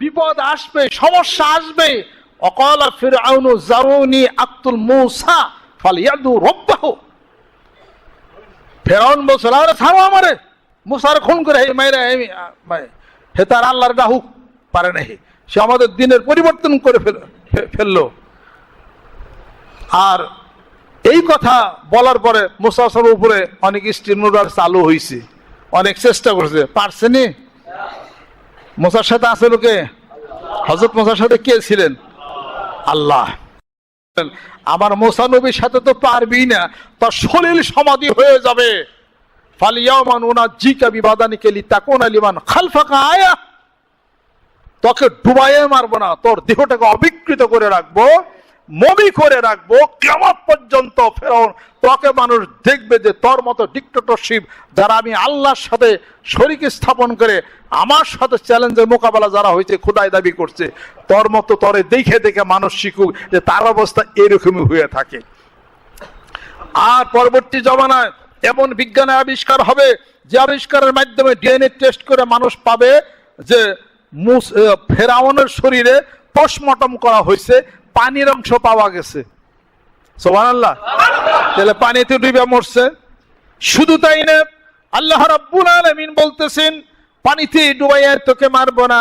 বিপদ আসবে, সমস্যা আসবে। অকাল ফিরআউনু জারুনি আক্তুল মুসা ফালিয়াদু রব্বাহু। ফেরাউন বলছিল আরে ছাড়ো আমারে। মুসার খুন করে এই মাইরা হে তার আল্লাহর ডাহুক পারে নাই। সে আমাদের দিনের পরিবর্তন করে ফেল ফেলল। আর এই কথা বলার পরে মুসাফের উপরে অনেক স্টিমুলার চালু হয়েছে অনেক চেষ্টা করছে। পারছেনি মোসার সাথে আছে লোকে? হজরত মোসার সাথে কে ছিলেন? আল্লাহ। আমার মোসা নবীর সাথে তো পারবি না, তার শরীর সমাধি হয়ে যাবে। ফালিয়ামান ওনা জিকা বিবাদানি কেলি তাকুন আলিমান খালফাকা আয়া। তোকে ডুবাইয়ে মারবো না, তোর দেহটাকে অবিকৃত করে রাখব। মমি করে রাখব, কেমন পর্যন্ত ফেরাউন, তোকে মানুষ দেখবে যে তোর মতো ডিক্টেটরশিপ যারা আমি আল্লাহর সাথে শরীক স্থাপন করে, আমার সাথে চ্যালেঞ্জের মোকাবেলা যারা হয়েছে, খুদাই দাবি করছে, তোর মতো তরে দেখে দেখে মানুষ শিখুক যে তার অবস্থা এরকমই হয়ে থাকে। আর পরবর্তী জমানায় এমন বিজ্ঞানে আবিষ্কার হবে, যে আবিষ্কারের মাধ্যমে ডিএনএ টেস্ট করে মানুষ পাবে যে ফেরাউনের শরীরে পোস্টমর্টম করা হয়েছে পানির অংশ পাওয়া গেছে। সোহানাল্লাহ তাহলে পানিতে ডুবে মরছে। শুধু তাই না, আল্লাহ রাব্বুল আলামিন বলতেছেন, পানিতে ডুবাইয়া তোকে মারবো না।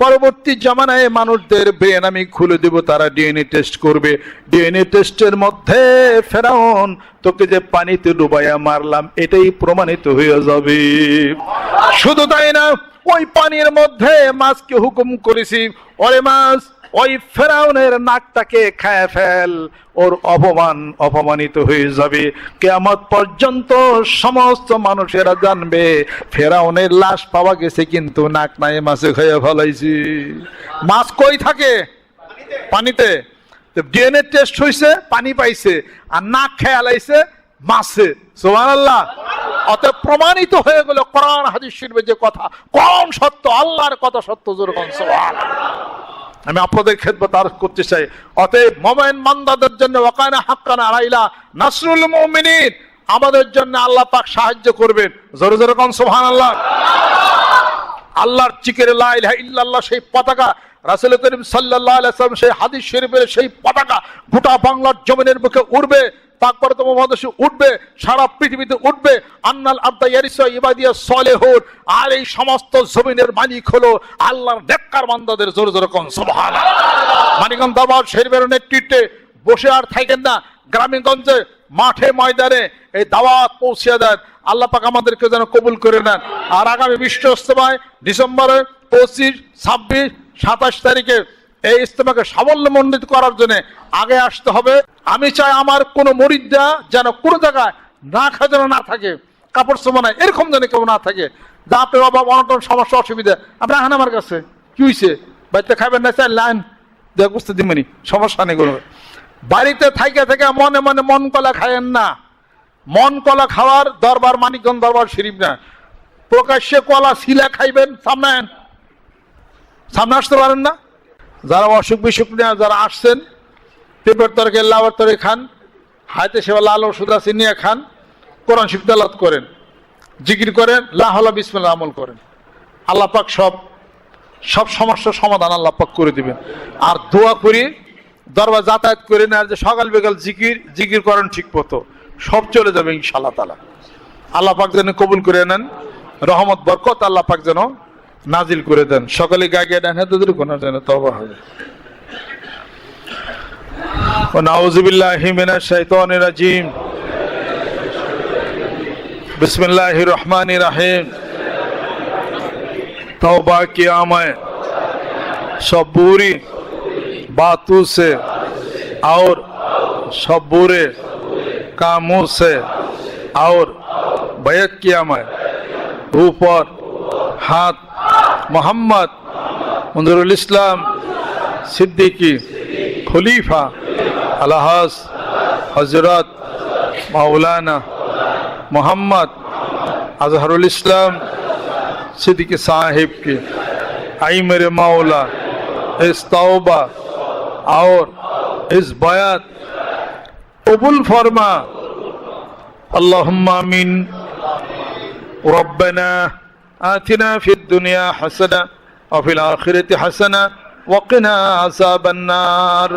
পরবর্তী জামানায় মানুষদের ব্রেন আমি খুলে দেব, তারা ডিএনএ টেস্ট করবে। ডিএনএ টেস্টের মধ্যে ফেরাউন, তোকে যে পানিতে ডুবাইয়া মারলাম, এটাই প্রমাণিত হয়ে যাবে। শুধু তাই না, ওই পানির মধ্যে মাছকে হুকুম করেছি, ওরে মাছ ওই ফেরাউনের নাকটাকে খায় ফেল, ওর অপমান অপমানিত হয়ে যাবে। কেয়ামত পর্যন্ত সমস্ত মানুষেরা জানবে, ফেরাউনের লাশ পাওয়া গেছে কিন্তু নাক নাই, মাছে খেয়ে ফেলাইছি। মাছ কই থাকে? পানিতে। ডিএনএ টেস্ট হয়েছে পানি পাইছে, আর নাক খেয়ে আলাইছে মাছে। সোমান আল্লাহ অতএব প্রমাণিত হয়ে গেল কোরআন, হাদিস শিরবে যে কথা। কোন সত্য? আল্লাহর কথা সত্য যেরকম সোমান আমি আপনাদের খেদমত আর করতে চাই। অতএব মোমেন মান্দাদের জন্য ওকানা হাক্কানা আড়াইলা নাসরুল মুমিনিন, আমাদের জন্য আল্লাহ পাক সাহায্য করবেন। জোরে জোরে কোন আল্লাহ আল্লাহর চিকের লাইল ইল্লাল্লাহ সেই পতাকা, রাসূল করিম সাল্লাহ সেই হাদিস শরীফের সেই পতাকা গোটা বাংলার জমিনের মুখে উড়বে। তাকবরতম মহাদেশে উঠবে, সারা পৃথিবীতে উঠবে। আন্নাল আব্দা ইয়ারিসা ইবাদিয়া সলেহুর আর এই সমস্ত জমিনের মালিক হলো আল্লাহর নেককার বান্দাদের জোরে জোরে কোন, সুবহানাল্লাহ। মানিকগঞ্জ দরবার শরীফের নেতৃত্বে বসে আর থাকেন না। গ্রামীণগঞ্জে মাঠে ময়দানে এই দাওয়াত পৌঁছে দেন। আল্লাহ পাক আমাদেরকে যেন কবুল করে নেন। আর আগামী বিশ্ব ইস্তেমায় ডিসেম্বরে পঁচিশ, ছাব্বিশ, সাতাশ তারিখে এই ইস্তেমাকে সাফল্যমণ্ডিত করার জন্য আগে আসতে হবে। আমি চাই আমার কোনো মরিদা যেন কোনো জায়গায় না খাওয়া যেন না থাকে। কাপড় সমানায় এরকম যেন কেউ না থাকে। আপনার অভাব, অনটন, সমস্যা, অসুবিধা। আপনি আহেন আমার কাছে। কি হয়েছে বাড়িতে খাবেন না? চাই লাইন। দেখ বুঝতে দিবেনি সমস্যা নেই কোনো। বাড়িতে থাইকে থেকে মনে মনে মন কলা খায়েন না। মন কলা খাওয়ার দরবার, মানিকগঞ্জ দরবার শরীফ না। প্রকাশ্যে কলা শিলা খাইবেন। সামনে সামনে আসতে পারেন না? যারা অসুখ বিসুখ নিয়ে যারা আসছেন পেঁপের তরকারি লাউর তরকারি খান হাতে সেবা লাল ওষুধ আছে, নিয়ে খান, কোরআন শিব তেলাওয়াত করেন, জিকির করেন লাহলা বিসমিল্লাহ আমল করেন। আল্লাহ পাক সব সব সমস্যার সমাধান আল্লাহ পাক করে দিবেন। আর দোয়া করি, দরবার যাতায়াত করে না যে সকাল বিকাল জিকির জিকির করেন ঠিক মতো। সব চলে যাবে ইনশাল্লাহ তালা আল্লাহ পাক যেন কবুল করে নেন, রহমত, বরকত আল্লাহ পাক যেন নাজিল করে দেন। সকালে গাগিয়া ডান হাতে ধরে কোন জানে তবা হবে। নাউজিবিল্লাহ হিমেনা শাইতান রাজিম। বিসমিল্লাহ রহমান রাহিম। তবা কি আমায় সব বাতু সে আর সব কামু সে আর বয়ক কি আমায় উপর হাত ऊपर हाथ मोहम्मद मंजरुल इस्लाम सिद्दीकी खलीफा अलहस हजरत मौलाना मोहम्मद अजहरुल इस्लाम सिद्दीकी साहिब की आई मेरे मौला इस तौबा और इस बयात कबूल फरमा अल्लाहुम्मा आमीन रब्बना आतिना फि দুনিয়া হাসানা অফিল আখিরাতি হাসানা ওয়াকিনা আসাবান্নার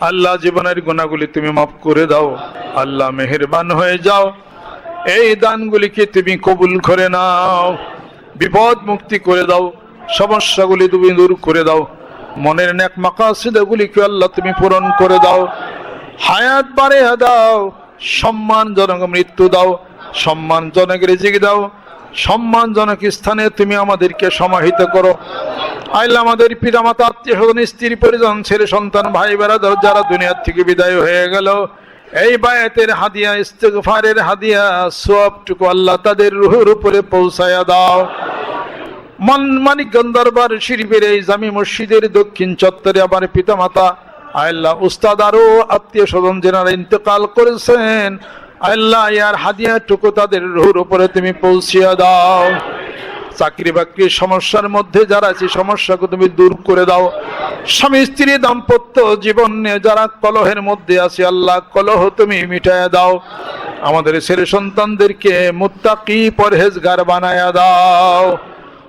আল্লাহ জীবনের গুণাগুলি তুমি মাফ করে দাও। আল্লাহ মেহেরবান হয়ে যাও। এই দানগুলিকে তুমি কবুল করে নাও। বিপদ মুক্তি করে দাও। সমস্যাগুলি তুমি দূর করে দাও। মনের ন্যাক মাকাশিদাগুলিকে আল্লাহ তুমি পূরণ করে দাও। হায়াত বাড়ে দাও। সম্মানজনক মৃত্যু দাও। সম্মানজনক রেজিক দাও। সম্মানজনক স্থানে তুমি আমাদেরকে সমাহিত করো। আইলা আমাদের পিতামাতা, আত্মীয় স্বজন, স্ত্রী পরিজন, ছেলে সন্তান, ভাই, বেড়াদর যারা দুনিয়ার থেকে বিদায় হয়ে গেল, এই বায়াতের হাদিয়া, ইস্তেগফারের হাদিয়া, সবটুকু আল্লাহ তাদের রুহুর উপরে পৌঁছায়া দাও। মন মানিকগঞ্জ দরবার শরীফের এই জামি মসজিদের দক্ষিণ চত্বরে আমার পিতামাতা আল্লাহ উস্তাদ আরও আত্মীয় স্বজন যেনারা ইন্তেকাল করেছেন আল্লাহ, ইয়ার হাদিয়াটুকু তাদের রুহুর উপরে তুমি পৌঁছিয়া দাও। চাকরি বাকরির সমস্যার মধ্যে যারা আছে, সমস্যাকে তুমি দূর করে দাও। স্বামী, স্ত্রী, দাম্পত্য জীবন নিয়ে যারা কলহের মধ্যে আছে, আল্লাহ, কলহ তুমি মিটায় দাও। আমাদের ছেলে সন্তানদেরকে মুত্তাকি পরহেজগার বানায়া দাও।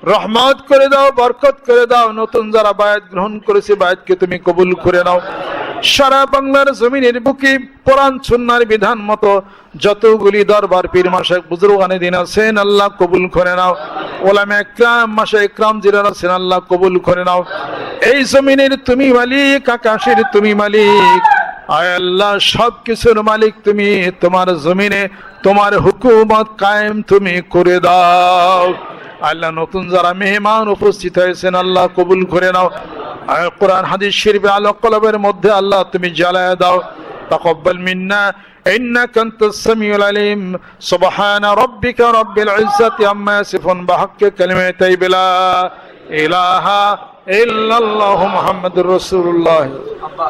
রহমত করে দাও, বরকত করে দাও। নতুন যারা বায়াত গ্রহণ করেছে, বায়াতকে তুমি কবুল করে নাও। সারা বাংলার জমিনের বুকে কোরআন সুন্নার বিধান মতো যতগুলি দরবার পীর মাসে বুজুর্গানে দিন আছেন, আল্লাহ কবুল করে নাও। ওলামে একরাম, মাসে একরাম জিরার আছেন, আল্লাহ কবুল করে নাও। এই জমিনের তুমি মালিক, আকাশের তুমি মালিক। আয় আল্লাহ সব কিছুর মালিক তুমি, তোমার জমিনে তোমার হুকুমত কায়েম তুমি করে দাও। আল্লাহ নতুন যারা মেহমান উপস্থিত হয়েছেন, আল্লাহ কবুল করে নাও। কোরআন হাদিস শরীফে আলো কলবের মধ্যে আল্লাহ তুমি জ্বালায় দাও তাকব্বাল মিন্না إنك أنت السميع العليم سبحان ربك رب العزة عما يصفون بحق كلمة بلا إله إلا الله محمد رسول الله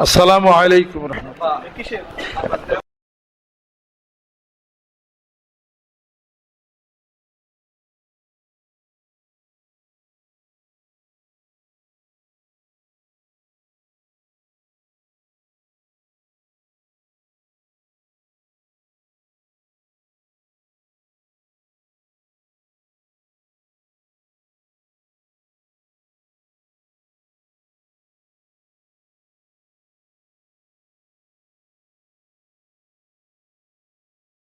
السلام عليكم ورحمة الله